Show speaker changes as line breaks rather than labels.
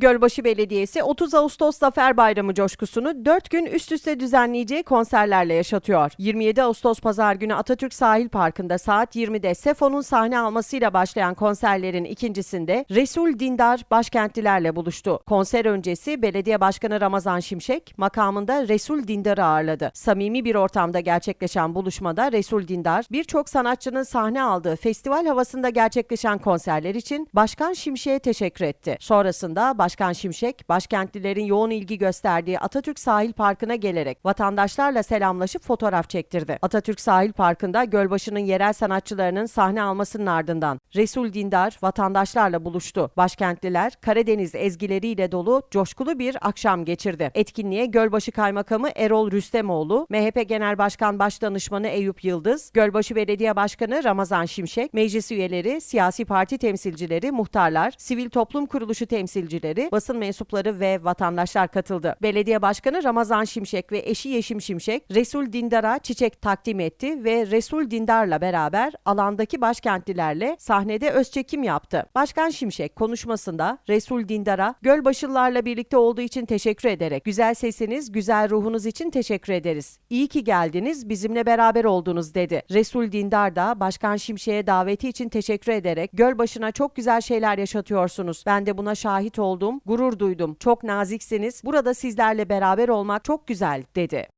Gölbaşı Belediyesi 30 Ağustos Zafer Bayramı coşkusunu 4 gün üst üste düzenleyeceği konserlerle yaşatıyor. 27 Ağustos Pazar günü Atatürk Sahil Parkı'nda saat 20'de Sefo'nun sahne almasıyla başlayan konserlerin ikincisinde Resul Dindar başkentlilerle buluştu. Konser öncesi Belediye Başkanı Ramazan Şimşek makamında Resul Dindar'ı ağırladı. Samimi bir ortamda gerçekleşen buluşmada Resul Dindar birçok sanatçının sahne aldığı festival havasında gerçekleşen konserler için Başkan Şimşek'e teşekkür etti. Sonrasında Başkan Şimşek, başkentlilerin yoğun ilgi gösterdiği Atatürk Sahil Parkı'na gelerek vatandaşlarla selamlaşıp fotoğraf çektirdi. Atatürk Sahil Parkı'nda Gölbaşı'nın yerel sanatçılarının sahne almasının ardından Resul Dindar vatandaşlarla buluştu. Başkentliler Karadeniz ezgileriyle dolu coşkulu bir akşam geçirdi. Etkinliğe Gölbaşı Kaymakamı Erol Rüstemoğlu, MHP Genel Başkan Başdanışmanı Eyüp Yıldız, Gölbaşı Belediye Başkanı Ramazan Şimşek, meclis üyeleri, siyasi parti temsilcileri, muhtarlar, sivil toplum kuruluşu temsilcileri, basın mensupları ve vatandaşlar katıldı. Belediye Başkanı Ramazan Şimşek ve eşi Yeşim Şimşek, Resul Dindar'a çiçek takdim etti ve Resul Dindar'la beraber alandaki başkentlilerle sahnede öz çekim yaptı. Başkan Şimşek konuşmasında Resul Dindar'a Gölbaşılılarla birlikte olduğu için teşekkür ederek güzel sesiniz, güzel ruhunuz için teşekkür ederiz. İyi ki geldiniz, bizimle beraber oldunuz dedi. Resul Dindar da Başkan Şimşek'e daveti için teşekkür ederek Gölbaşı'na çok güzel şeyler yaşatıyorsunuz. Ben de buna şahit oldum, gurur duydum. Çok naziksiniz. Burada sizlerle beraber olmak çok güzel dedi.